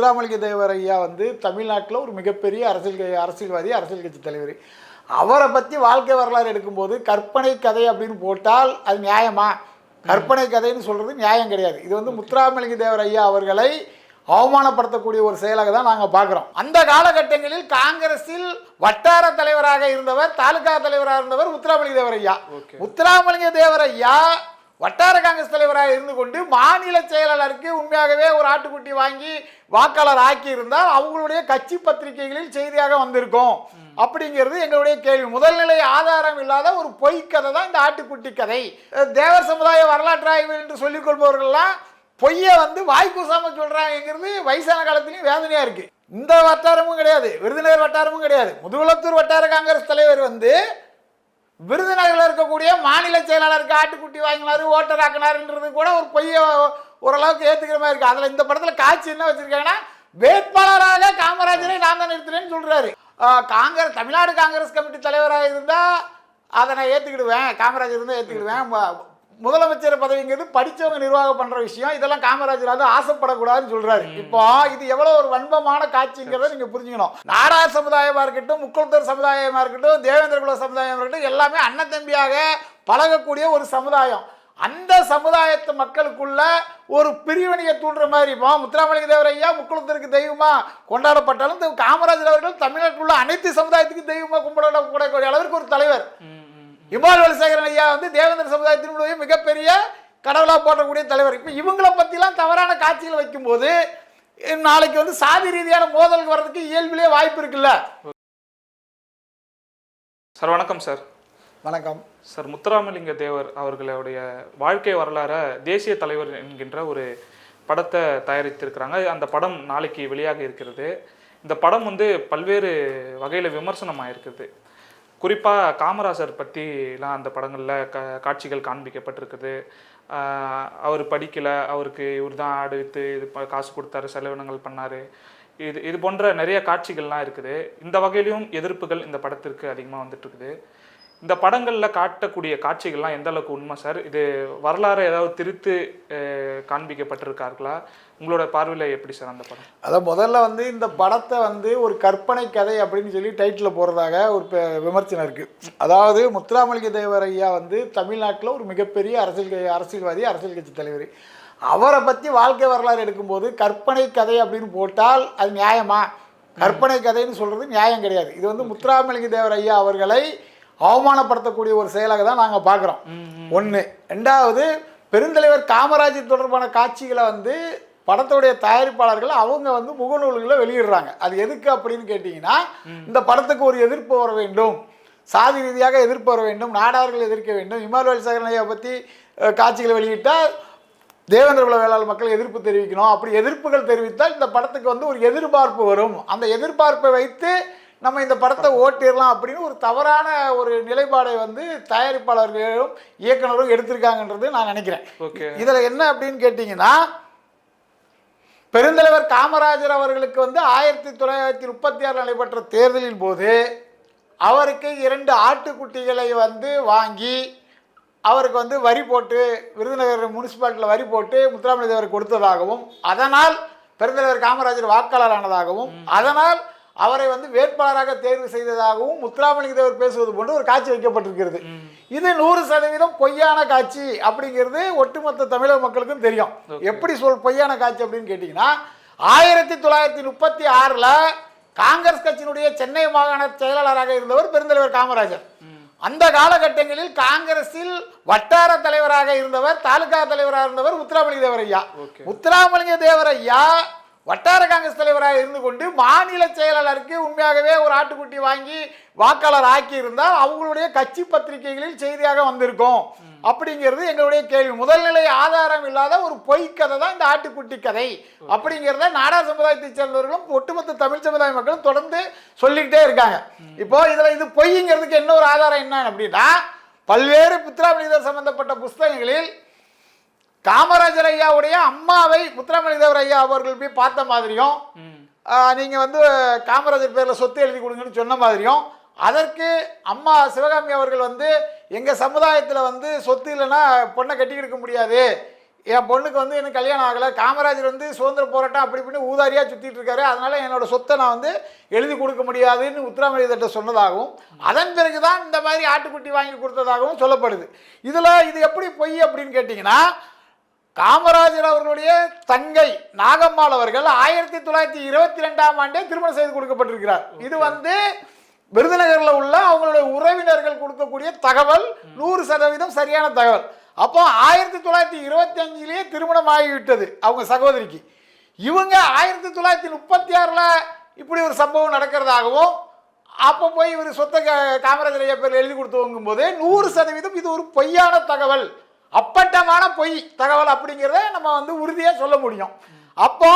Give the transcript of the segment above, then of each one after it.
முத்துராமலிங்க தேவர் ஐயா வந்து தமிழ்நாட்டில் ஒரு மிகப்பெரிய அரசியல் அரசியல்வாதி அரசியல் கட்சி தலைவர். அவரை பற்றி வாழ்க்கை வரலாறு எடுக்கும்போது கற்பனை கதை அப்படின்னு போட்டால் அது நியாயமா? கற்பனை கதைன்னு சொல்கிறது நியாயம் கிடையாது. இது வந்து முத்துராமலிங்க தேவர் ஐயா அவர்களை அவமானப்படுத்தக்கூடிய ஒரு செயலாக தான் நாங்கள் பார்க்குறோம். அந்த காலகட்டங்களில் காங்கிரஸில் வட்டார தலைவராக இருந்தவர் தாலுகா தலைவராக இருந்தவர் முத்துராமலிங்க தேவர் ஐயா. முத்துராமலிங்க தேவர் ஐயா வட்டார காங்கிரஸ் தலைவராக இருந்து கொண்டு மாநில செயலாளருக்கு உண்மையாகவே ஒரு ஆட்டுக்குட்டி வாங்கி வாக்காளர் ஆக்கி இருந்தால் அவங்களுடைய கட்சி பத்திரிகைகளில் செய்தியாக வந்திருக்கும். அப்படிங்கிறது எங்களுடைய கேள்வி. முதல்நிலை ஆதாரம் இல்லாத ஒரு பொய் கதை தான் இந்த ஆட்டுக்குட்டி கதை. தேவர் சமுதாய வரலாற்று ஆய்வு என்று சொல்லிக் கொள்பவர்கள்லாம் பொய்யை வந்து வாய்க்குசாம சொல்கிறாங்கிறது வயசான காலத்துலேயும் வேதனையாக இருக்குது இந்த வட்டாரமும் கிடையாது. விருதுநகர் வட்டாரமும் கிடையாது. முதுகுளத்தூர் வட்டார காங்கிரஸ் தலைவர் வந்து விருதுநகரில் இருக்கக்கூடிய மாநில செயலாளருக்கு ஆட்டுக்குட்டி வாங்கினாரு ஓட்டர் ஆக்கினாருன்றது கூட ஒரு பொய்ய ஓரளவுக்கு ஏற்றுக்கிற மாதிரி இருக்கு. அதில் இந்த படத்தில் காட்சி என்ன வச்சிருக்காங்கன்னா வேட்பாளராக காமராஜரை நான் தான் நிறுத்துறேன்னு சொல்றாரு. காங்கிரஸ் தமிழ்நாடு காங்கிரஸ் கமிட்டி தலைவராக இருந்தால் அதை நான் ஏற்றுக்கிடுவேன் காமராஜர் இருந்தால் ஏற்றுக்கிடுவேன் முதலமைச்சர் பதவிங்கிறது படிச்சவங்க நிர்வாகம் பண்ற விஷயம். இதெல்லாம் காமராஜர் வந்து ஆசைப்படக்கூடாதுன்னு சொல்றாரு. இப்போ இது எவ்வளவு ஒரு வன்மமான காட்சிங்கிறத நீங்க புரிஞ்சுக்கணும். நாடார் சமுதாயமா இருக்கட்டும் முக்குளத்தூர் சமுதாயமா இருக்கட்டும் தேவேந்திர குல சமுதாயமா இருக்கட்டும் எல்லாமே அண்ணன் தம்பியாக பழகக்கூடிய ஒரு சமுதாயம். அந்த சமுதாயத்து மக்களுக்குள்ள ஒரு பிரிவினையை தூண்டுற மாதிரி இப்போ முத்துராமலிங்க தேவர் ஐயா முக்குளத்திற்கு தெய்வமா கொண்டாடப்பட்டாலும் காமராஜர் அவர்கள் தமிழ்நாட்டில் உள்ள அனைத்து சமுதாயத்துக்கும் தெய்வமா கும்பிடக்கூடிய அளவிற்கு ஒரு தலைவர். இமால் வலசேகரன் ஐயா வந்து தேவேந்திர சமுதாயத்தினுடைய மிகப்பெரிய கடவுளா போற்றக்கூடிய தலைவர். இப்போ இவங்களை பற்றிலாம் தவறான காட்சிகள் வைக்கும்போது நாளைக்கு வந்து சாதி ரீதியான மோதல் வர்றதுக்கு இயல்பிலே வாய்ப்பு இருக்குல்ல? சார் வணக்கம் சார். வணக்கம். சார் முத்துராமலிங்க தேவர் அவர்களுடைய வாழ்க்கை வரலாற தேசிய தலைவர் என்கின்ற ஒரு படத்தை தயாரித்திருக்கிறாங்க. அந்த படம் நாளைக்கு வெளியாக இருக்கிறது. இந்த படம் வந்து பல்வேறு வகையில் விமர்சனம் ஆயிருக்குது குறிப்பாக காமராஜர் பற்றிலாம் அந்த படங்களில் க காட்சிகள் காண்பிக்கப்பட்டிருக்குது. அவர் படிக்கலை அவருக்கு இவர் தான் ஆடு விற்று இது காசு கொடுத்தாரு செலவினங்கள் பண்ணார். இது இது போன்ற நிறைய காட்சிகள்லாம் இருக்குது. இந்த வகையிலையும் எதிர்ப்புகள் இந்த படத்திற்கு அதிகமாக வந்துட்டுருக்குது. இந்த படங்களில் காட்டக்கூடிய காட்சிகள்லாம் எந்த அளவுக்கு உண்மை சார்? இது வரலாறு ஏதாவது திரித்து காண்பிக்கப்பட்டிருக்கார்களா? உங்களோட பார்வையில் எப்படி சார் அந்த படம்? அதான் முதல்ல வந்து இந்த படத்தை வந்து ஒரு கற்பனை கதை அப்படின்னு சொல்லி டைட்டில் போடுறதாக ஒரு விமர்சனம் இருக்குது அதாவது முத்துராமலிங்க தேவர் ஐயா வந்து தமிழ்நாட்டில் ஒரு மிகப்பெரிய அரசியல் அரசியல்வாதி அரசியல் கட்சி தலைவர். அவரை பற்றி வாழ்க்கை வரலாறு எடுக்கும்போது கற்பனை கதை அப்படின்னு போட்டால் அது நியாயமா? கற்பனை கதைன்னு சொல்கிறது நியாயம் கிடையாது. இது வந்து முத்துராமலிங்க தேவர் ஐயா அவர்களை அவமானப்படுத்தக்கூடிய ஒரு செயலாக தான் நாங்கள் பார்க்குறோம். ஒன்று ரெண்டாவது பெருந்தலைவர் காமராஜர் தொடர்பான காட்சிகளை வந்து படத்துடைய தயாரிப்பாளர்கள் அவங்க வந்து முகநூல்களை வெளியிடுறாங்க. அது எதுக்கு அப்படின்னு கேட்டிங்கன்னா இந்த படத்துக்கு ஒரு எதிர்ப்பு வர வேண்டும். சாதி ரீதியாக எதிர்ப்பு வர வேண்டும். நாடார்கள் எதிர்க்க வேண்டும். இமானுவேல் சகரனையை பற்றி காட்சிகளை வெளியிட்டால் தேவேந்திர குல வேளாளர் மக்கள் எதிர்ப்பு தெரிவிக்கணும். அப்படி எதிர்ப்புகள் தெரிவித்தால் இந்த படத்துக்கு வந்து ஒரு எதிர்பார்ப்பு வரும். அந்த எதிர்பார்ப்பை வைத்து நம்ம இந்த படத்தை ஓட்டிடலாம் அப்படின்னு ஒரு தவறான ஒரு நிலைப்பாடை வந்து தயாரிப்பாளர்களும் இயக்குனரும் எடுத்திருக்காங்கன்றது நான் நினைக்கிறேன். இதில் என்ன அப்படின்னு கேட்டிங்கன்னா பெருந்தலைவர் காமராஜர் அவர்களுக்கு வந்து ஆயிரத்தி தொள்ளாயிரத்தி முப்பத்தி ஆறு நடைபெற்ற தேர்தலின் போது அவருக்கு இரண்டு ஆட்டுக்குட்டிகளை வந்து வாங்கி அவருக்கு வந்து வரி போட்டு விருதுநகர் முனிசிபாலிட்டியில் வரி போட்டு முத்துராமலிங்க தேவர் கொடுத்ததாகவும் அதனால் பெருந்தலைவர் காமராஜர் வாக்காளர் ஆனதாகவும் அதனால் அவரை வந்து வேட்பாளராக தேர்வு செய்ததாகவும் முத்துராமலிங்க தேவர் பேசுவது போன்று ஒரு காட்சி வைக்கப்பட்டிருக்கிறது. இது நூறு சதவீதம் பொய்யான காட்சி அப்படிங்கிறது ஒட்டுமொத்த தமிழக மக்களுக்கும் தெரியும். எப்படி சொல் பொய்யான காட்சி அப்படின்னு கேட்டிங்கன்னா ஆயிரத்தி தொள்ளாயிரத்தி முப்பத்தி ஆறில் காங்கிரஸ் கட்சியினுடைய சென்னை மாகாண செயலாளராக இருந்தவர் பெருந்தலைவர் காமராஜர். அந்த காலகட்டங்களில் காங்கிரஸில் வட்டார தலைவராக இருந்தவர் தாலுகா தலைவராக இருந்தவர் முத்துராமலிங்க தேவர் ஐயா முத்துராமலிங்க தேவர் ஐயா வட்டார காங்கிரஸ் தலைவராக இருந்து கொண்டு மாநில செயலாளருக்கு உண்மையாகவே ஒரு ஆட்டுக்குட்டி வாங்கி வாக்காளர் ஆக்கி இருந்தால் அவங்களுடைய கட்சி பத்திரிகைகளில் செய்தியாக வந்திருக்கும். அப்படிங்கிறது எங்களுடைய கேள்வி. முதல்நிலை ஆதாரம் இல்லாத ஒரு பொய் கதை தான் இந்த ஆட்டுக்குட்டி கதை. அப்படிங்கிறத நாடா சமுதாயத்தை சேர்ந்தவர்களும் ஒட்டுமொத்த தமிழ் சமுதாய மக்களும் தொடர்ந்து சொல்லிக்கிட்டே இருக்காங்க. இப்போ இதில் இது பொய்ங்கிறதுக்கு என்ன ஒரு ஆதாரம் என்ன அப்படின்னா பல்வேறு புத்திராமலிதர் சம்பந்தப்பட்ட புஸ்தகங்களில் காமராஜர் ஐயாவுடைய அம்மாவை முத்துராமலிங்க தேவர் ஐயா அவர்கள் போய் பார்த்த மாதிரியும் ம். ஆஹ் நீங்க வந்து காமராஜர் பேர்ல சொத்து எழுதி கொடுங்கன்னு சொன்ன மாதிரியும் அதற்கு அம்மா சிவகாமி அவர்கள் வந்து எங்க சமுதாயத்துல வந்து சொத்து இல்லைன்னா பொண்ணை கட்டி கொடுக்க முடியாது. என் பொண்ணுக்கு வந்து எனக்கு கல்யாணம் ஆகலை. காமராஜர் வந்து சுதந்திர போராட்டம் அப்படி இப்படின்னு ஊதாரியாக சுற்றிட்டு இருக்காரு. அதனால என்னோட சொத்தை நான் வந்து எழுதி கொடுக்க முடியாதுன்னு உத்தராமலிதட்ட சொன்னதாகவும் அதன் பிறகு தான் இந்த மாதிரி ஆட்டுக்குட்டி வாங்கி கொடுத்ததாகவும் சொல்லப்படுது. இதில் இது எப்படி பொய் அப்படின்னு கேட்டிங்கன்னா காமராஜர் அவர்களுடைய தங்கை நாகம்மாள் அவர்கள் ஆயிரத்தி தொள்ளாயிரத்தி இருபத்தி ரெண்டாம் ஆண்டே திருமணம் செய்து கொடுக்கப்பட்டிருக்கிறார். இது வந்து விருதுநகர்ல உள்ள அவங்களுடைய உறவினர்கள் கொடுக்கக்கூடிய தகவல் நூறு சதவீதம் சரியான தகவல். அப்போ ஆயிரத்தி தொள்ளாயிரத்தி இருபத்தி அஞ்சுலேயே திருமணம் ஆகிவிட்டது அவங்க சகோதரிக்கு. இவங்க ஆயிரத்தி தொள்ளாயிரத்தி முப்பத்தி ஆறில் இப்படி ஒரு சம்பவம் நடக்கிறதாகவும் அப்போ போய் இவர் சொத்தை காமராஜர் ஐயா பேர் எழுதி கொடுத்தவங்கும் போது நூறு சதவீதம் இது ஒரு பொய்யான தகவல். அப்பட்டமான பொய் தகவல் அப்படிங்கிறத நம்ம வந்து உறுதியாக சொல்ல முடியும். அப்போ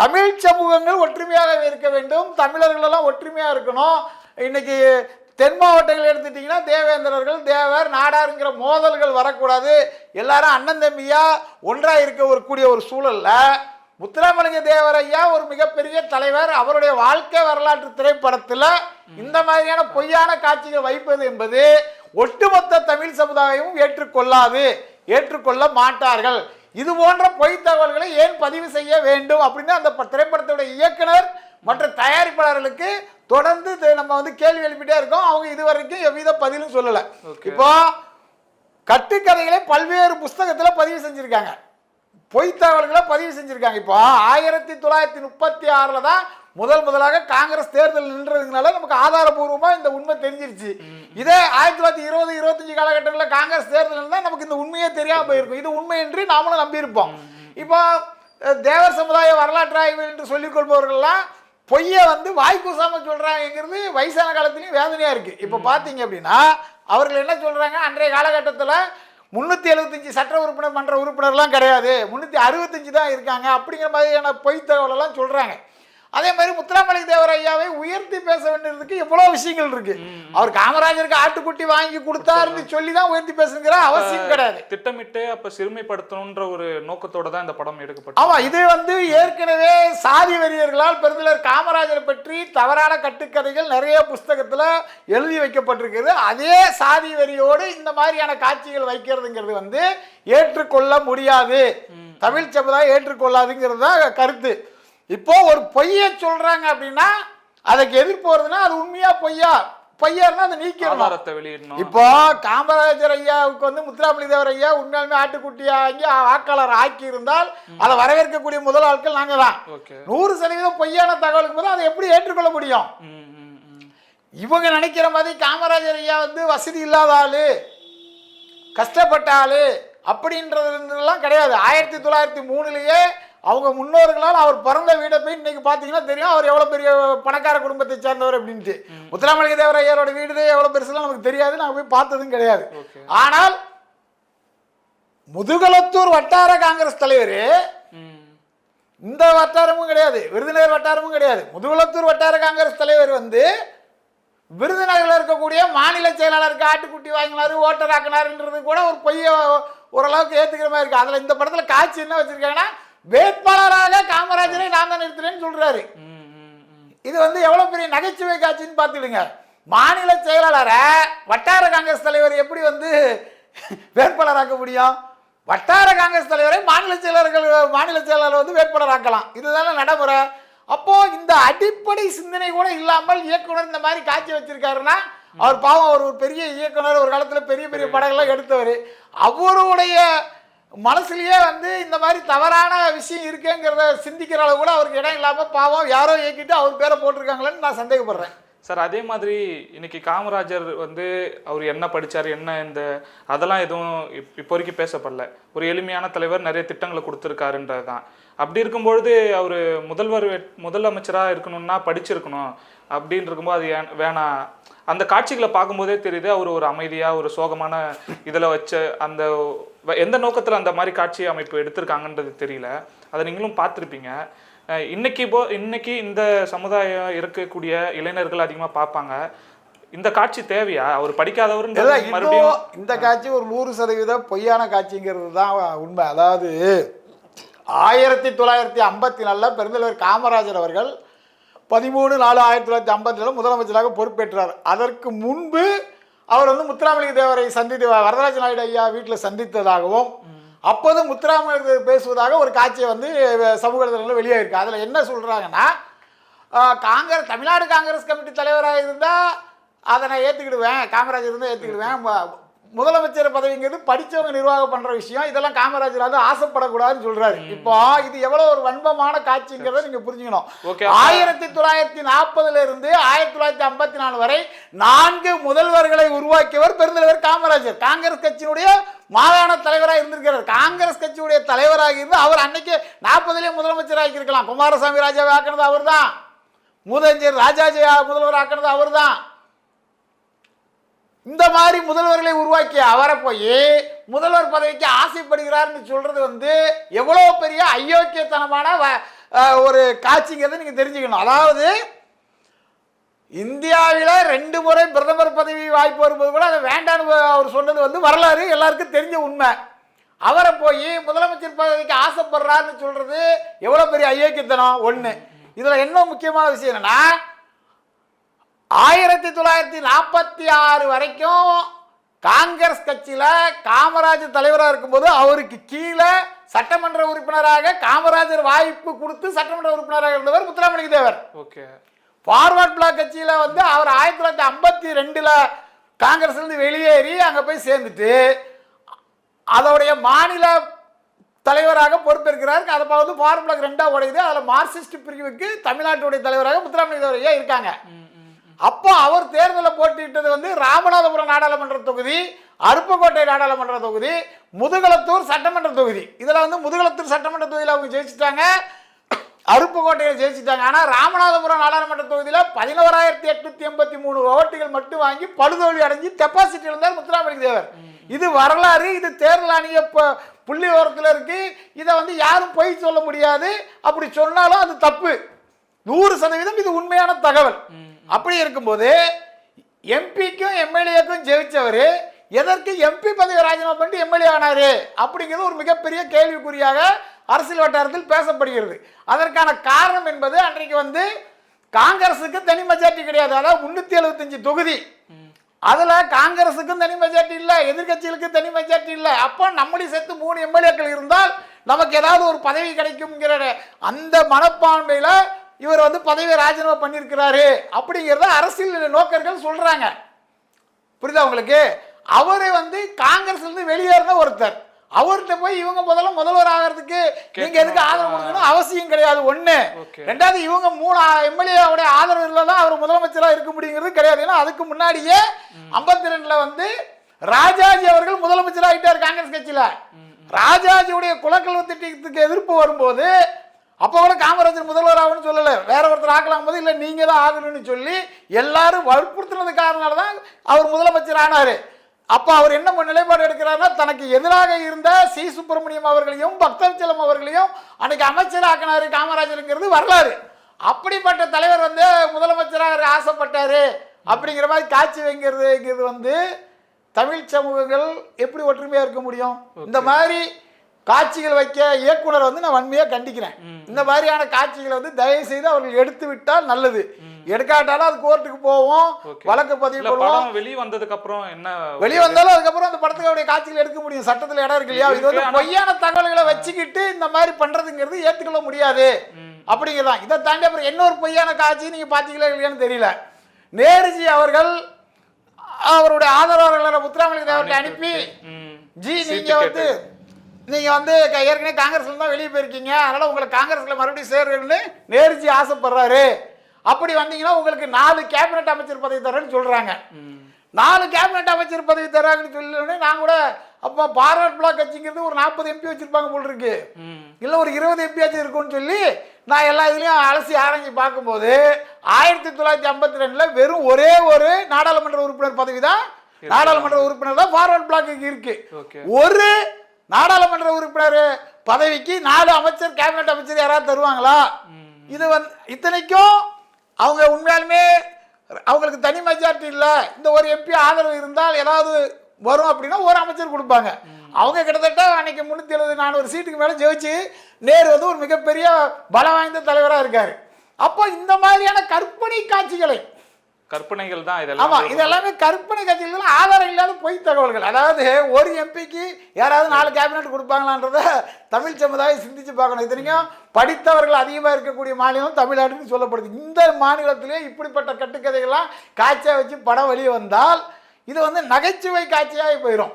தமிழ் சமூகங்கள் ஒற்றுமையாக இருக்க வேண்டும். தமிழர்கள் எல்லாம் ஒற்றுமையாக இருக்கணும். இன்னைக்கு தென் மாவட்டங்கள் எடுத்துட்டிங்கன்னா தேவேந்திரர்கள் தேவர் நாடாருங்கிற மோதல்கள் வரக்கூடாது. எல்லாரும் அண்ணன் தம்பியாக ஒன்றாக இருக்க ஒரு கூடிய ஒரு சூழலில் முத்துராமலிங்க தேவர் ஐயா ஒரு மிகப்பெரிய தலைவர். அவருடைய வாழ்க்கை வரலாற்று திரைப்படத்தில் இந்த மாதிரியான பொய்யான காட்சிகள் வைப்பது என்பது ஒட்டுமொத்த தமிழ் சமுதாயமும் ஏற்றுக்கொள்ளாது ஏற்றுக்கொள்ள மாட்டார்கள் இது போன்ற பொய் தகவல்களை ஏன் பதிவு செய்ய வேண்டும் அப்படின்னு அந்த திரைப்படத்துடைய இயக்குனர் மற்ற தயாரிப்பாளர்களுக்கு தொடர்ந்து நம்ம வந்து கேள்வி எழுப்பிட்டே இருக்கோம். அவங்க இதுவரைக்கும் எவ்வித பதிலும் சொல்லலை. இப்போ கட்டுக்கதைகளை பல்வேறு புஸ்தகத்துல பதிவு செஞ்சிருக்காங்க. பொய் தகவல்களை பதிவு செஞ்சிருக்காங்க. இப்போ ஆயிரத்தி தொள்ளாயிரத்தி முப்பத்தி ஆறுல தான் முதல் முதலாக காங்கிரஸ் தேர்தல் நின்றதுனால நமக்கு ஆதாரபூர்வமா இந்த உண்மை தெரிஞ்சிருச்சு. இதே ஆயிரத்தி தொள்ளாயிரத்தி இருபது இருபத்தஞ்சு காலகட்டங்களில் காங்கிரஸ் தேர்தல் இருந்தால் நமக்கு இந்த உண்மையே தெரியாம போயிருக்கும். இது உண்மை என்று நாமளும் நம்பியிருப்போம். இப்போ தேவர் சமுதாய வரலாற்று ஆய்வு என்று சொல்லிக் கொள்பவர்கள்லாம் பொய்யை வந்து வாய்க்கூசாம சொல்றாங்கிறது வயசான காலத்துலயும் வேதனையா இருக்கு. இப்போ பார்த்தீங்க அப்படின்னா அவர்கள் என்ன சொல்றாங்க? அன்றைய காலகட்டத்தில் முந்நூற்றி எழுபத்தஞ்சு சட்ட உறுப்பினர் மன்ற உறுப்பினர்லாம் கிடையாது. முந்நூற்றி அறுபத்தஞ்சு தான் இருக்காங்க. அப்படிங்கிற மாதிரியான பொய் தகவலெல்லாம் சொல்றாங்க. அதே மாதிரி முத்துராமலிங்க தேவர் ஐயாவை உயர்த்தி பேச வேண்டியதுக்கு எவ்வளோ விஷயங்கள் இருக்கு. அவர் காமராஜருக்கு ஆட்டுக்குட்டி வாங்கி கொடுத்தாருன்னு சொல்லி தான் உயர்த்தி பேசுங்கிற அவசியம் கிடையாது. திட்டமிட்டு அப்ப சிறுமைப்படுத்தணுன்ற ஒரு நோக்கத்தோட தான் இந்த படம் எடுக்கப்பட்டது. ஆமா இது வந்து ஏற்கனவே சாதி வெறியர்களால் பெருந்தலைவர் காமராஜரை பற்றி தவறான கட்டுக்கதைகள் நிறைய புஸ்தகத்துல எழுதி வைக்கப்பட்டிருக்கிறது. அதே சாதி வெறியோடு இந்த மாதிரியான காட்சிகள் வைக்கிறதுங்கிறது வந்து ஏற்றுக்கொள்ள முடியாது. தமிழ் சமுதாயம் ஏற்றுக்கொள்ளாதுங்கிறது தான் கருத்து. இப்போ ஒரு பொய்யை சொல்றாங்க அப்படின்னா அதுக்கு எதிர்ப்பு வருதுன்னா அது உண்மையா பொய்யா? இருந்தா அதை ஆதாரத்தை வெளியிடணும். இப்போ காமராஜர் ஐயாவுக்கு வந்து முத்துராமலிங்க தேவர் ஐயா உண்மையாலுமே ஆட்டுக்குட்டி வாங்கி வாக்காளர் ஆக்கி இருந்தால் அதை வரவேற்கக்கூடிய முதல் ஆட்கள் நாங்க தான். நூறு சதவீதம் பொய்யான தகவலுக்கு போது அதை எப்படி ஏற்றுக்கொள்ள முடியும்? இவங்க நினைக்கிற மாதிரி காமராஜர் ஐயா வந்து வசதி இல்லாத ஆளு கஷ்டப்பட்ட ஆளு அப்படின்றதுலாம் கிடையாது. ஆயிரத்தி தொள்ளாயிரத்தி மூணுலேயே அவங்க முன்னோர்களால் அவர் பிறந்த வீடை போய் இன்னைக்கு பார்த்தீங்கன்னா தெரியும் அவர் எவ்வளோ பெரிய பணக்கார குடும்பத்தை சேர்ந்தவர் அப்படின்ட்டு. முத்துராமலிங்க தேவர் ஐயாரோட வீடு எவ்வளோ பெருசுலாம் நமக்கு தெரியாது நாங்கள் போய் பார்த்ததும் கிடையாது. ஆனால் முதுகுளத்தூர் வட்டார காங்கிரஸ் தலைவர் இந்த வட்டாரமும் கிடையாது விருதுநகர் வட்டாரமும் கிடையாது. முதுகுளத்தூர் வட்டார காங்கிரஸ் தலைவர் வந்து விருதுநகரில் இருக்கக்கூடிய மாநில செயலாளருக்கு ஆட்டுக்குட்டி வாங்கினாரு ஓட்டர் ஆக்கினாருன்றது கூட ஒரு பொய்ய ஓரளவுக்கு ஏற்றுக்கிற மாதிரி இருக்கு. அதில் இந்த படத்தில் காட்சி என்ன வச்சிருக்காங்கன்னா வேட்பாளராக காமராஜரை நான் தான் நிறுத்துறேன்னு சொல்றாரு. இது வந்து எவ்வளோ பெரிய நகைச்சுவை காட்சின்னு பார்த்துடுங்க மாநில செயலாளரை வட்டார காங்கிரஸ் தலைவர் எப்படி வந்து வேட்பாளராக்க முடியும்? வட்டார காங்கிரஸ் தலைவரை மாநில செயலாளர்கள் மாநில செயலாளர் வந்து வேட்பாளராக்கலாம். இதுதானே நடைமுறை. அப்போ இந்த அடிப்படை சிந்தனை கூட இல்லாமல் இயக்குனர் இந்த மாதிரி காட்சி வச்சிருக்காருன்னா அவர் பாவம் அவர் ஒரு பெரிய இயக்குனர் ஒரு காலத்தில் பெரிய பெரிய படங்கள்லாம் எடுத்தவர். அவருடைய மனசுலயே வந்து இந்த மாதிரி தவறான விஷயம் இருக்குங்கிறத சிந்திக்கிற அளவு கூட அவருக்கு இடம் இல்லாம பாவம் யாரோ இயக்கிட்டு அவர் பேரை போட்டிருக்காங்களேன்னு நான் சந்தேகப்படுறேன். சார் அதே மாதிரி இன்னைக்கு காமராஜர் வந்து அவர் என்ன படிச்சார் என்ன இந்த அதெல்லாம் எதுவும் இப்- இப்போ வரைக்கும் பேசப்படல. ஒரு எளிமையான தலைவர் நிறைய திட்டங்களை கொடுத்துருக்காருன்றது தான் அப்படி இருக்கும்பொழுது அவர் முதல்வர் முதலமைச்சராக இருக்கணும்னா படிச்சிருக்கணும். அப்படின்னு இருக்கும்போது அது ஏன் வேணாம். அந்த காட்சிகளை பார்க்கும்போதே தெரியுது அவர் ஒரு அமைதியாக ஒரு சோகமான இதில் வச்ச அந்த எந்த நோக்கத்தில் அந்த மாதிரி காட்சி அமைப்பு எடுத்திருக்காங்கன்றது தெரியல. அதை நீங்களும் பார்த்துருப்பீங்க. இன்னைக்கு இப்போ இன்னைக்கு இந்த சமுதாயம் இருக்கக்கூடிய இளைஞர்கள் அதிகமாக பார்ப்பாங்க. இந்த காட்சி தேவையா? அவர் இன்னும் மறுபடியும் இந்த காட்சி ஒரு நூறு சதவீத பொய்யான காட்சிங்கிறது தான் உண்மை. அதாவது ஆயிரத்தி தொள்ளாயிரத்தி ஐம்பத்தி நாலில் பெருந்தலைவர் காமராஜர் அவர்கள் பதிமூணு நாலு ஆயிரத்தி தொள்ளாயிரத்தி ஐம்பத்தில் முதலமைச்சராக பொறுப்பேற்றார். அதற்கு முன்பு அவர் வந்து முத்துராமலிங்க தேவரை சந்தித்து வரதராஜ நாயுடு ஐயா வீட்டில் சந்தித்ததாகவும் அப்போது முத்துராமலிங்க பேசுவதாக ஒரு காட்சியை வந்து சமூக வலைதளங்களில் வெளியாயிருக்கு. அதில் என்ன சொல்கிறாங்கன்னா காங்கிரஸ் தமிழ்நாடு காங்கிரஸ் கமிட்டி தலைவராக இருந்தால் அதை நான் ஏற்றுக்கிடுவேன் காமராஜர் இருந்தால் ஏற்றுக்கிடுவேன் முதலமைச்சர் பதவிங்கிறது படித்தவங்க நிர்வாகம் பண்ணுற விஷயம். இதெல்லாம் காமராஜர் வந்து ஆசைப்படக்கூடாதுன்னு சொல்கிறாரு இப்போ இது எவ்வளோ ஒரு வன்மமான காட்சிங்கிறத நீங்கள் புரிஞ்சுக்கணும். ஆயிரத்தி தொள்ளாயிரத்தி நாற்பதுல இருந்து ஆயிரத்தி தொள்ளாயிரத்தி ஐம்பத்தி நாலு வரை நான்கு முதல்வர்களை உருவாக்கியவர் பெருந்தலைவர் காமராஜர். காங்கிரஸ் கட்சியினுடைய மாகாண தலைவராக இருந்திருக்கிறார். காங்கிரஸ் கட்சியுடைய தலைவராக இருந்து அவர் அன்னைக்கு நாற்பதுலேயே முதலமைச்சராக இருக்கலாம். குமாரசாமி ராஜாவை ஆக்கினது அவர் தான் முதலமைச்சர் ராஜாஜி முதல்வர் ஆக்கினது அவர் தான் இந்த மாதிரி முதல்வர்களை உருவாக்கிய அவரை போய் முதல்வர் பதவிக்கு ஆசைப்படுகிறார்னு சொல்றது வந்து எவ்வளோ பெரிய அயோக்கியத்தனமான வ- ஒரு காட்சிங்கிறத நீங்கள் தெரிஞ்சுக்கணும். அதாவது இந்தியாவில் ரெண்டு முறை பிரதமர் பதவி வாய்ப்பு வரும்போது கூட அதை வேண்டான்னு அவர் சொன்னது வந்து வரலாறு எல்லாருக்கும் தெரிஞ்ச உண்மை. அவரை போய் முதலமைச்சர் பதவிக்கு ஆசைப்படுறாருன்னு சொல்றது எவ்வளோ பெரிய அயோக்கியத்தனம்? ஒன்று இதில் என்ன முக்கியமான விஷயம் என்னன்னா ஆயிரத்தி தொள்ளாயிரத்தி நாற்பத்தி ஆறு வரைக்கும் காங்கிரஸ் கட்சியில் காமராஜர் தலைவராக இருக்கும்போது அவருக்கு கீழே சட்டமன்ற உறுப்பினராக காமராஜர் வாய்ப்பு கொடுத்து சட்டமன்ற உறுப்பினராக இருந்தவர் Muthuramalinga Thevar. Okay. Forward bloc கட்சியில் வந்து அவர் ஆயிரத்தி தொள்ளாயிரத்தி ஐம்பத்தி ரெண்டில் காங்கிரஸ்லேருந்து வெளியேறி அங்கே போய் சேர்ந்துட்டு அதோடைய மாநில தலைவராக பொறுப்பேற்கிறார் அதை வந்து ஃபார்வர்ட் பிளாக் ரெண்டாக உடையுது. அதில் மார்க்சிஸ்ட் பிரிவுக்கு தமிழ்நாட்டுடைய தலைவராக முத்துராமலிங்க தேவர் இருக்காங்க. அப்போ அவர் தேர்தலில் போட்டியிட்டது வந்து ராமநாதபுரம் நாடாளுமன்ற தொகுதி அருப்புக்கோட்டை நாடாளுமன்ற தொகுதி முதுகுளத்தூர் சட்டமன்ற தொகுதி. இதில் வந்து முதுகுளத்தூர் சட்டமன்ற தொகுதியில் அவங்க ஜெயிச்சிட்டாங்க. அருப்புக்கோட்டையில் ஜெயிச்சிட்டாங்க. ஆனால் ராமநாதபுரம் நாடாளுமன்ற தொகுதியில் பதினோராயிரத்தி எட்நூத்தி எண்பத்தி மூணு ஓட்டுகள் மட்டும் வாங்கி படுதோல்வி அடைஞ்சு டெபாசிட் இருந்தார் முத்துராமலிங்க தேவர். இது வரலாறு இது தேர்தல் ஆணைய ப- புள்ளி ஓரத்தில் இருக்கு. இதை வந்து யாரும் பொய் சொல்ல முடியாது. அப்படி சொன்னாலும் அது தப்பு. நூறு சதவீதம் இது உண்மையான தகவல். அப்படி இருக்கும்போது எம்பிக்கும் எம்எல்ஏக்கும் ஜெயிச்சவர் எதற்கு எம்பி பதவி ராஜினாமா பண்ணிட்டு எம்எல்ஏ ஆனாரு? அப்படிங்கிறது ஒரு மிகப்பெரிய கேள்விக்குறியாக அரசியல் வட்டாரத்தில் பேசப்படுகிறது. அதற்கான காரணம் என்பது அன்றைக்கு வந்து காங்கிரஸுக்கு தனி மெஜாரிட்டி கிடையாது. அதாவது முன்னூத்தி எழுபத்தஞ்சு தொகுதி. அதுல காங்கிரஸுக்கும் தனி மெஜாரிட்டி இல்லை எதிர்க்கட்சிகளுக்கு தனி மெஜாரிட்டி இல்லை. அப்போ நம்மளையும் சேர்த்து மூணு எம்எல்ஏக்கள் இருந்தால் நமக்கு ஏதாவது ஒரு பதவி கிடைக்கும்ங்கிற அந்த மனப்பான்மையில இவர் வந்து பதவியை ராஜினாமா பண்ணியிருக்கிறாரு அப்படிங்கிறத அரசியல் நோக்கர்கள் சொல்றாங்க. புரியுதா உங்களுக்கு? அவரை வந்து காங்கிரஸ்ல இருந்து வெளியேறின ஒருத்தர். அவர்கிட்ட போய் இவங்க முதல்ல முதல்வர் ஆகிறதுக்கு நீங்க எதுக்கு ஆதரவு கொடுக்கணும் அவசியம் கிடையாது. ஒண்ணு. ரெண்டாவது இவங்க மூணு எம்எல்ஏவுடைய ஆதரவு தான் அவர் முதலமைச்சரா இருக்க முடியுங்கிறது கிடையாது. ஏன்னா அதுக்கு முன்னாடியே ஐம்பத்தி ரெண்டுல வந்து ராஜாஜி அவர்கள் முதலமைச்சர் ஆகிட்டார் காங்கிரஸ் கட்சியில. ராஜாஜியுடைய குலக்கல்வ திட்டத்துக்கு எதிர்ப்பு வரும்போது அப்போ கூட காமராஜர் முதல்வர் ஆகணும்னு சொல்லல. வேற ஒருத்தர் ஆக்கலாம் போது இல்லை நீங்க தான் ஆகணும்னு சொல்லி எல்லாரும் வற்புறுத்தினது காரணனால தான் அவர் முதலமைச்சர் ஆனாரு. அப்போ அவர் என்ன நிலைப்பாடு எடுக்கிறாருன்னா தனக்கு எதிராக இருந்த சி. சுப்பிரமணியம் அவர்களையும் பக்தவச்சலம் அவர்களையும் அன்னைக்கு அமைச்சர் ஆக்கினாரு காமராஜருங்கிறது வரலாறு. அப்படிப்பட்ட தலைவர் வந்து முதலமைச்சராக ஆசைப்பட்டாரு. அப்படிங்கிற மாதிரி காட்சி வைக்கிறதுங்கிறது வந்து தமிழ் சமூகங்கள் எப்படி ஒற்றுமையா இருக்க முடியும்? இந்த மாதிரி காட்சிகள் வைக்க இயக்குனர் வந்து நான் வன்மையா கண்டிக்கிறேன். இந்த மாதிரியான காட்சிகளை வந்து தயவு செய்து அவர்கள் எடுத்து விட்டால் நல்லது. எடுக்காட்டாலும் அது கோர்ட்டுக்கு போவோம். வழக்கு பதிவு பண்ணுவோம் வெளிய வந்ததுக்கு அப்புறம் என்ன வெளியே வந்தாலும் அதுக்கப்புறம் அந்த படத்துக்காவுடைய காட்சிகள் எடுக்க முடியும். சட்டத்தில் இடம் இருக்கு இல்லையா? இது வந்து பொய்யான தகவல்களை வச்சுக்கிட்டு இந்த மாதிரி பண்றதுங்கிறது ஏத்துக்கொள்ள முடியாது. அப்படிங்கிறதான் இதை தாண்டி அப்புறம் இன்னொரு பொய்யான காட்சி நீங்க பாத்தீங்களா இல்லையான்னு தெரியல. நேருஜி அவர்கள் அவருடைய ஆதரவாளர்களை முத்துராமலிங்க தேவர்கிட்ட அனுப்பி. ஜி நீங்க வந்து நீங்க வந்து ஏற்கனவே காங்கிரஸ்ல தான் வெளியே போயிருக்கீங்க. அதனால உங்களை காங்கிரஸ்ல மறுபடியும் சேருன்னு நேருஜி ஆசைப்படுறாரு. அப்படி வந்தீங்கன்னா உங்களுக்கு நாலு கேபினட் அமைச்சர் பதவி தரேன்னு சொல்றாங்க. ம். நாலு கேபினட் அமைச்சர் பதவி தராங்கன்னு சொல்லி நான் கூட அப்போ பார்வர்ட் பிளாக் கட்சிங்கிறது ஒரு நாற்பது எம்பி வச்சிருப்பாங்க போல் இருக்கு. இல்லை ஒரு இருபது எம்பியாச்சும் இருக்கும்னு சொல்லி நான் எல்லா இதுலேயும் அலசி ஆராய்ச்சி பார்க்கும்போது ஆயிரத்தி தொள்ளாயிரத்தி ஐம்பத்தி ரெண்டில் வெறும் ஒரே ஒரு நாடாளுமன்ற உறுப்பினர் பதவி தான் நாடாளுமன்ற உறுப்பினர் தான் ஃபார்வர்ட் பிளாக்கு இருக்கு. ஒரு நாடாளுமன்ற உறுப்பினர் பதவிக்கு நாலு அமைச்சர் கேபினட் அமைச்சர் யாராவது தருவாங்களா? இது வந்து இத்தனைக்கும் அவங்க உண்மையாலுமே அவங்களுக்கு தனி மெஜாரிட்டி இல்லை. இந்த ஒரு எம்பி ஆதரவு இருந்தால் ஏதாவது வரும் அப்படின்னா ஒரு அமைச்சர் கொடுப்பாங்க. அவங்க கிட்டத்தட்ட அன்னைக்கு முந்நூற்றி எழுபது நானூறு சீட்டுக்கு மேலே ஜெயிச்சு நேரு வந்து ஒரு மிகப்பெரிய பலம் வாய்ந்த தலைவராக இருக்கார். அப்போ இந்த மாதிரியான கற்பனை காட்சிகளை கற்பனைகள் தான் ஆமா இதெல்லாம் இது எல்லாமே கற்பனை கட்சிகள் ஆதாரம் இல்லாத பொய் தகவல்கள். அதாவது ஒரு எம்பிக்கு யாராவது நாலு கேபினெட் கொடுப்பாங்களான்றத தமிழ் சமுதாயம் சிந்திச்சு பார்க்கணும். இத்தனைக்கும் படித்தவர்கள் அதிகமாக இருக்கக்கூடிய மாநிலம் தமிழ்நாடுன்னு சொல்லப்படுது. இந்த மாநிலத்திலே இப்படிப்பட்ட கட்டுக்கதைகள்லாம் காட்சியாக வச்சு படம் வெளியே வந்தால் இது வந்து நகைச்சுவை காட்சியாகி போயிடும்.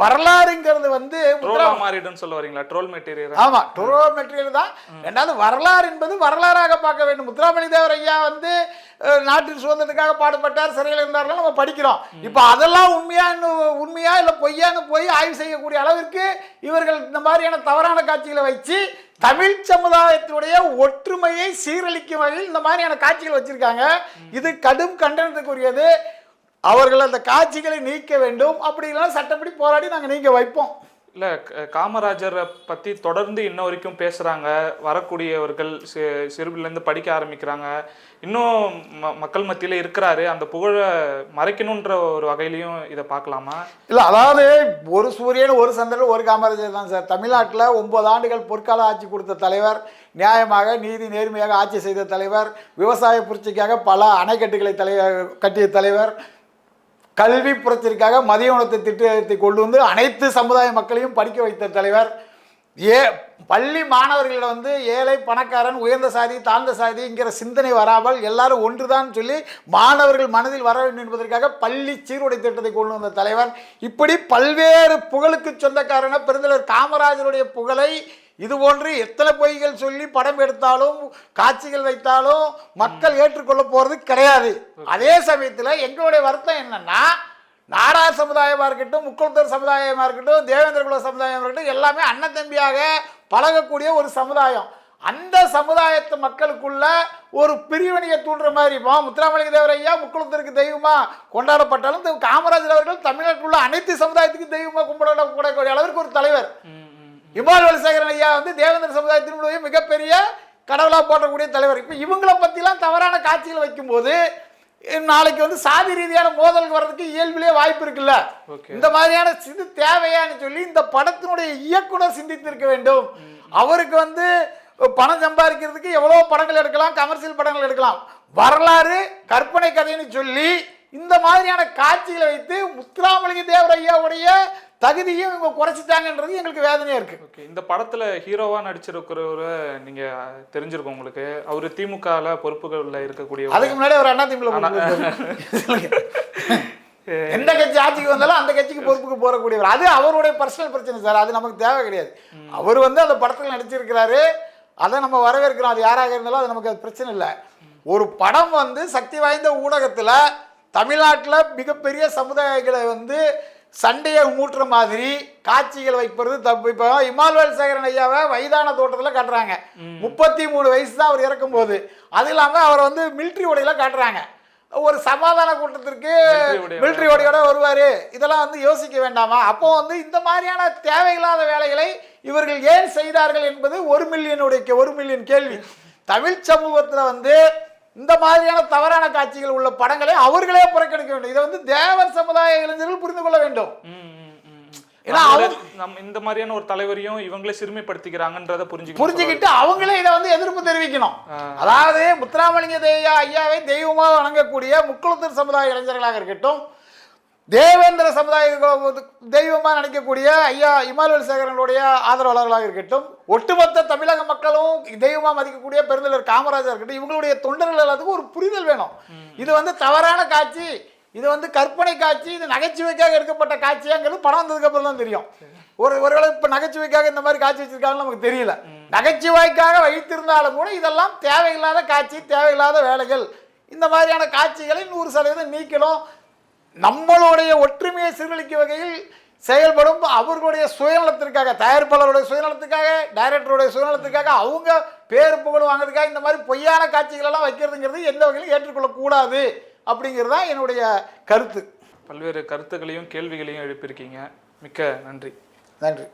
வரலாறுங்கிறது வந்து ட்ரோலா மாறிடுன்னு சொல்ல வரீங்களா ட்ரோல் மெட்டீரியல் ஆமா டுரோ மெட்டீரியல் தான். ரெண்டாவது வரலாறு என்பது வரலாறாக பார்க்க வேண்டும். முத்துராமலிங்க தேவர் ஐயா வந்து நாட்டின் சுதந்திரத்துக்காக பாடுபட்டார் சிறையில் இருந்தார்கள் நம்ம படிக்கிறோம். இப்போ அதெல்லாம் உண்மையான்னு உண்மையா இல்லை பொய்யான்னு போய் ஆய்வு செய்யக்கூடிய அளவிற்கு இவர்கள் இந்த மாதிரியான தவறான காட்சிகளை வச்சு தமிழ் சமுதாயத்தினுடைய ஒற்றுமையை சீரழிக்கும் வகையில் இந்த மாதிரியான காட்சிகள் வச்சிருக்காங்க. இது கடும் கண்டனத்துக்குரியது. அவர்கள் அந்த காட்சிகளை நீக்க வேண்டும். அப்படி இல்லைன்னா சட்டப்படி போராடி நாங்கள் நீக்க வைப்போம். இல்ல காமராஜரை பத்தி தொடர்ந்து இன்ன வரைக்கும் பேசுறாங்க. வரக்கூடியவர்கள் சி- சிறுபில இருந்து படிக்க ஆரம்பிக்கிறாங்க. இன்னும் ம- மக்கள் மத்தியில இருக்கிறாரு. அந்த புகழை மறைக்கணுன்ற ஒரு வகையிலையும் இதை பார்க்கலாமா? இல்லை அதாவது ஒரு சூரியன் ஒரு சந்திரன் ஒரு காமராஜர் தான் சார். தமிழ்நாட்டில் ஒன்பது ஆண்டுகள் பொற்கால ஆட்சி கொடுத்த தலைவர் நியாயமாக நீதி நேர்மையாக ஆட்சி செய்த தலைவர் விவசாய புரட்சிக்காக பல அணைக்கட்டுகளை தலை கட்டிய தலைவர் கல்வி புரட்சிற்காக மதிய உணவு திட்டத்தை கொண்டு வந்து அனைத்து சமுதாய மக்களையும் படிக்க வைத்த தலைவர். ஏ பள்ளி மாணவர்களிடம் வந்து ஏழை பணக்காரன் உயர்ந்த சாதி தாழ்ந்த சாதிங்கிற சிந்தனை வராமல் எல்லாரும் ஒன்றுதான் சொல்லி மாணவர்கள் மனதில் வர வேண்டும் என்பதற்காக பள்ளி சீருடை திட்டத்தை கொண்டு வந்த தலைவர். இப்படி பல்வேறு புகழுக்கு சொந்தக்காரன பெருந்தலைவர் காமராஜருடைய புகழை இது போன்று எத்தனை பொய்கள் சொல்லி படம் எடுத்தாலும் காட்சிகள் வைத்தாலும் மக்கள் ஏற்றுக்கொள்ள போறது கிடையாது. அதே சமயத்தில் எங்களுடைய வருத்தம் என்னன்னா நாடார் சமுதாயமாக இருக்கட்டும் முக்குளத்தூர் சமுதாயமாக இருக்கட்டும் தேவேந்திர குல சமுதாயமாக இருக்கட்டும் எல்லாமே அண்ணன் தம்பியாக பழகக்கூடிய ஒரு சமுதாயம். அந்த சமுதாயத்து மக்களுக்குள்ள ஒரு பிரிவினையை தூண்டுற மாதிரி இப்போ முத்துராமலிங்க தேவர் ஐயா முக்குளத்திற்கு தெய்வமா கொண்டாடப்பட்டாலும் காமராஜர் அவர்கள் தமிழ்நாட்டில் உள்ள அனைத்து சமுதாயத்துக்கும் தெய்வமா கும்பிடக்கூடிய அளவிற்கு ஒரு தலைவர். இமால் வலிசேகரன் ஐயா வந்து தேவேந்திர சமுதாயத்தினுடைய மிகப்பெரிய கடவுளாக போற்றக்கூடிய தலைவர். இப்போ இவங்களை பற்றிலாம் தவறான காட்சிகள் வைக்கும்போது நாளைக்கு வந்து சாதி ரீதியான மோதல் வர்றதுக்கு இயல்பிலே வாய்ப்பு இருக்குல்ல. இந்த மாதிரியான இது தேவையான்னு சொல்லி இந்த படத்தினுடைய இயக்குனர் சிந்தித்திருக்க வேண்டும். அவருக்கு வந்து பணம் சம்பாதிக்கிறதுக்கு எவ்வளோ படங்கள் எடுக்கலாம் கமர்ஷியல் படங்கள் எடுக்கலாம். வரலாறு கற்பனை கதைன்னு சொல்லி இந்த மாதிரியான காட்சிகளை வைத்து முத்துராமலிங்க தேவர் ஐயாவுடைய தகுதியும் இவங்க குறைச்சிட்டாங்கன்றது எங்களுக்கு வேதனையா இருக்கு. ஓகே இந்த படத்துல ஹீரோவா நடிச்சிருக்கிறவரை நீங்க தெரிஞ்சிருக்கும் உங்களுக்கு. அவரு திமுகல பொறுப்புகள்ல இருக்கக்கூடிய அதுக்கு முன்னாடி ஒரு அண்ணா திமுக எந்த கட்சி ஆட்சிக்கு வந்தாலும் அந்த கட்சிக்கு பொறுப்புக்கு போறக்கூடியவர். அது அவருடைய பர்சனல் பிரச்சனை சார். அது நமக்கு தேவை கிடையாது. அவர் வந்து அந்த படத்தில் நடிச்சிருக்கிறாரு. அதை நம்ம வரவேற்கிறோம். அது யாராக இருந்தாலும் அது நமக்கு அது பிரச்சனை இல்லை. ஒரு படம் வந்து சக்தி வாய்ந்த ஊடகத்தில் தமிழ்நாட்டில் மிகப்பெரிய சமுதாயங்களை வந்து சண்டையை மூட்டுற மாதிரி காட்சிகள் வைப்பது தப்பு இப்போ இமால்வேல் சேகரன் ஐயாவை வயதான தோட்டத்தில் காட்டுறாங்க. முப்பத்தி மூணு வயசு தான் அவர் இறக்கும்போது. அது இல்லாமல் அவர் வந்து மிலிட்ரி உடையில காட்டுறாங்க. ஒரு சமாதான கூட்டத்திற்கு. மிலிட்ரி உடையோட வருவார். இதெல்லாம் வந்து யோசிக்க வேண்டாமா? அப்போ வந்து இந்த மாதிரியான தேவையில்லாத வேலைகளை இவர்கள் ஏன் செய்தார்கள் என்பது ஒரு மில்லியனுடைய ஒரு மில்லியன் கேள்வி. தமிழ் சமூகத்தில் வந்து இந்த மாதிரியான தவறான காட்சிகள் உள்ள படங்களை அவர்களே புறக்கணிக்க வேண்டும் இதை வந்து தேவர் சமுதாய இளைஞர்கள் புரிந்து கொள்ள வேண்டும். ஏன்னா நம்ம இந்த மாதிரியான ஒரு தலைவரையும் இவங்களே சிறுமைப்படுத்திக்கிறாங்கன்றத புரிஞ்சுக்கணும் புரிஞ்சுக்கிட்டு அவங்களே இதை வந்து எதிர்ப்பு தெரிவிக்கணும். அதாவது முத்துராமலிங்க தேயா ஐயாவை தெய்வமாக வணங்கக்கூடிய முக்குளத்தூர் சமுதாய இளைஞர்களாக இருக்கட்டும் தேவேந்திர சமுதாய தெய்வமாக நினைக்கக்கூடிய ஐயா இமானுவேல் சேகரனுடைய ஆதரவாளர்களாக இருக்கட்டும் ஒட்டுமொத்த தமிழக மக்களும் தெய்வமாக மதிக்கக்கூடிய பெருந்தலைவர் காமராஜர் இருக்கட்டும் இவங்களுடைய தொண்டர்கள் எல்லாத்துக்கும் ஒரு புரிதல் வேணும். இது வந்து தவறான காட்சி. இது வந்து கற்பனை காட்சி. இது நகைச்சுவைக்காக எடுக்கப்பட்ட காட்சியாங்கிறது படம் வந்ததுக்கு அப்புறம் தான் தெரியும். ஒரு ஒருவேளை இப்போ நகைச்சுவைக்காக இந்த மாதிரி காட்சி வச்சிருக்காங்கன்னு நமக்கு தெரியல. நகைச்சுவைக்காக வைத்திருந்தாலும் கூட இதெல்லாம் தேவையில்லாத காட்சி தேவையில்லாத வேலைகள். இந்த மாதிரியான காட்சிகளை நூறு சதவீதம் நீக்கணும். நம்மளுடைய ஒற்றுமையை சீர்குலைக்கும் வகையில் செயல்படும் அவர்களுடைய சுயநலத்திற்காக தயாரிப்பாளருடைய சுயநலத்துக்காக டைரக்டருடைய சுயநலத்துக்காக அவங்க பேர் புகழ் வாங்குறதுக்காக இந்த மாதிரி பொய்யான காட்சிகள் எல்லாம் வைக்கிறதுங்கிறது எந்த வகையிலும் ஏற்றுக்கொள்ளக்கூடாது அப்படிங்கிறது தான் என்னுடைய கருத்து. பல்வேறு கருத்துக்களையும் கேள்விகளையும் எழுப்பியிருக்கீங்க. மிக்க நன்றி. நன்றி.